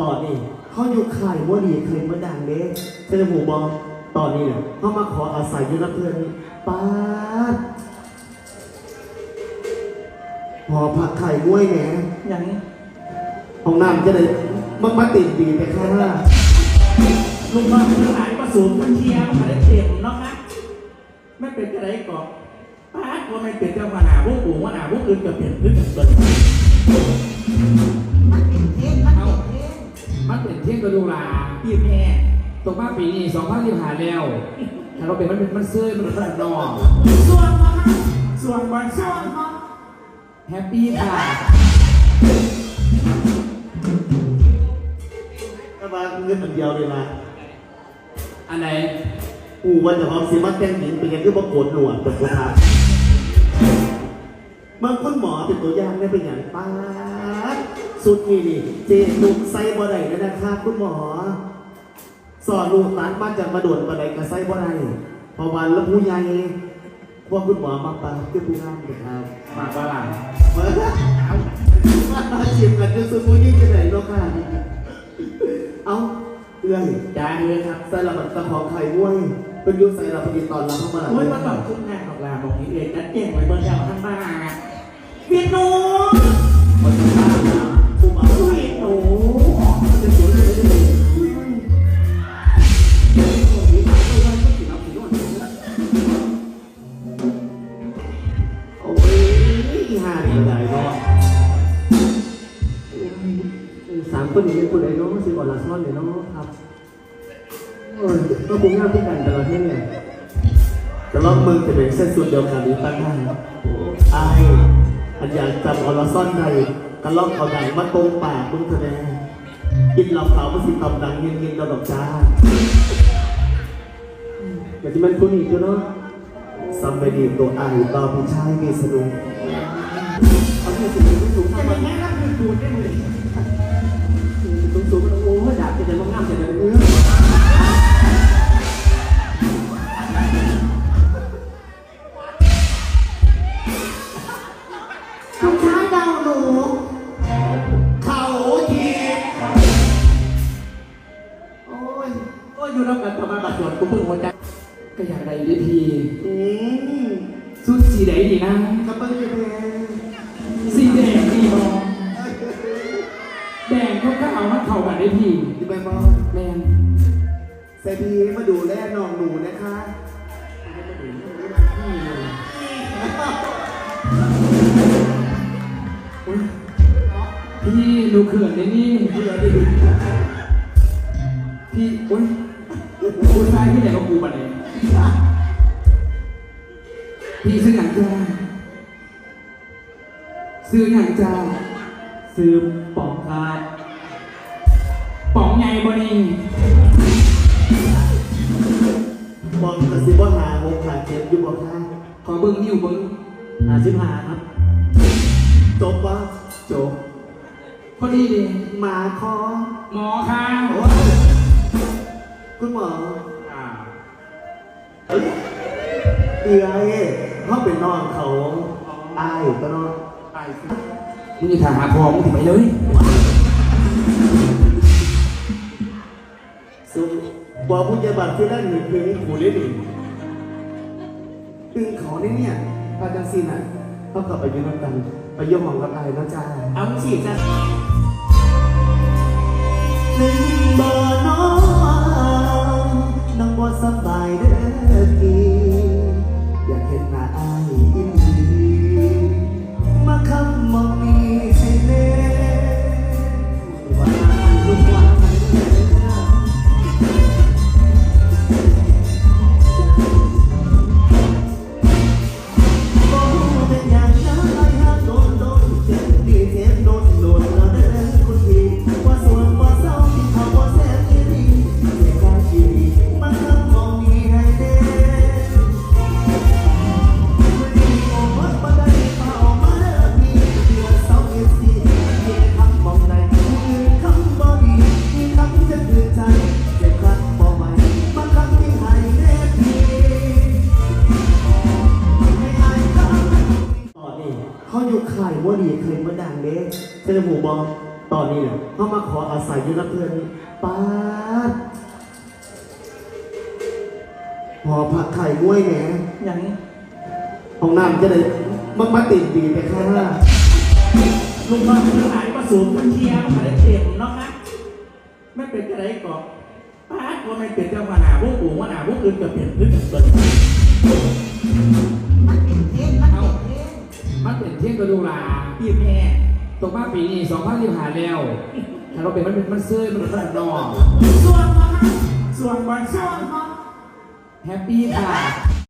ตอนนี้เขาอยู่ข่ายมัวดีเคยมาดังเด้เจอหมู่บอตอนนี้เนี่ยเขามาขออาศัยอยู่กับเพื่อนป้าดพอผักไข่ม้วยแหมอย่างห้องน้ำจะได้มันมาติดดีไปค่ะลุงน้องทั้งหลายประสูงมันเทียมมาได้เต็มเนาะนะไม่เป็นอะไรก่อนป้าก็ไม่เป็นเจ้ามาหนาพวกปู่ว่าหนาพวกอื่นก็เปลี่ยนพื้นกันเลยมันเป็นเทศมันเป็นเทศ มันเป็นเที่ยงกระดูลาพี่แม่ตกมาปีนี้สองพันที่ผ่านแล้วถ้าเราเป็นมันเป็นมันเซยมันเป็นนอกส่วนมาฮะส่วนบอลส่ส่ววนนมาแฮปปี้ค่ะถ้ามาเงินอันเดียวเลยนะอันไหนอูวันจะพร้อมสิมาแต่งหญิงเป็นยังคือประกวดหนวดเป็นตัวทาบางคนหมอเป็นตัวอย่างได้เป็นอย่างป้าด สุดนี่นี่เจลูกไส้บ่ได้เลยนะครับคุณหมอ สอนลูกหลานมาจากมาด่วนบ่ได้กับไส้บ่ได้เพอวันแล้วผู้ใหญ่พวกคุณหมอมาปาคือผู้งามนะครับมากว่าล่ะมามาชิมกันจนสุดผู้ยิ่งจะไหนเนาะค่ะเอาเอื้อยจ้าเลยครับใส่ระเบิดตะของไข่บ้วยเป็นยุคใส่ระเบิดตอนรับเข้ามาหลังโอ้ยมาตอบขึ้นหน้าของลาบอกนี้เองจัดแจ้งไว้เบอร์เจ้าท่านบ้าน เป็นคนใดเนาะสิบอลลาซ่อนเลยเนาะครับโอ้ยก็คงงามที่กันแต่ละที่เนี่ยจะลองมือจะเป็นเส้นส่วนเดียวกันหรือตั้งได้โอ้ไอายอันอยากจำออลลาซ่อนได้กันลองเอาดังมาตรงปากมึงแสดงกินเหล้าขาวมาสิตำดังเงียบๆเราดอกจ้าแต่ที่มันคุณอีกเนาะซัมไปดีตัวไอายต่อผู้ชายมีสนุกเอาที่สูงสูงจะทำเป็มันนแค่รับคือดูได้เลย อยู่รับกันประมาบัดจวนกูเพิ่งหัวใจก็อย่ากได้ดีทีอืมสุดสีไหนดีนะกระเบื้องแพงสีแดงดีบอแดงก็ก็เอามาเข้ากันได้ทีดีไปบอแมนใส่พีมาดูแลน้องหนูนะคะพี่หนูเขื่อนในนี่พื่อดิพี่โอ๊ย กูชายที่ไหนกับกูบัดเนี่ยพี่ซื้อหนังจ้าซื้อหนังจ้าซื้อปองคาดป๋องไงบ่นี่ปองกระซิบว่าหาหกขาเจ็บอยู่บอกค่ะขอเบิ้งนิ้วเบิ้งหาสิบหาครับจบปะจบพอดีดิหมาคอหมอค่ะโอ้ยคุณหม อ่าเอ้ยเอือยเขาเป็นน้องเขาอายก็น้องไปสิมึงจะถามหาพ่อมึงถึงไปเลยสุบอกผู้ใหญ่บ้านที่นั่นหนึ่งเพลงขู่ได้หนึ่งตึงเขาเนี่ยเนี่ยพาจังซีน่ะเขากลับไปยืนน้ำกันไปเยี่ยมหองกับอายนะจ้าเอาสิจ้ะหนึ่งบอ ขาอยู่ายว่าดีเคยมาดังเด้เจอหมู่บอตตอนนี้เนี่ยเขามาขออาศัยอยู่กับเพื่อนป้าดหอผักไข่มวยแหมยังนี้ห้องน้ำจะได้มันมาติดดีไปค่ะลูกน้องทั้งหายประสูทั้งเชียร์มาได้เต็มเนาะนะไม่เป็นกระไรก่อนป้าดว่าไม่เป็นเจ้าหัวหนาพวกปู่หัวหนาพวกอื่นก็เปลี่ยนพื้นกันเบิดมันเป็นเทศมันเป็นเทศ มันเป็นเที่ยงกระดูกลาพี่แม่ตกมาปีนี้สองพันที่หาแล้วถ้าเราเป็นมันมันเซยมันมันนอกส่วนมาฮะส่วนบางส่ส่ววนนมาแฮปปี้ค่ะ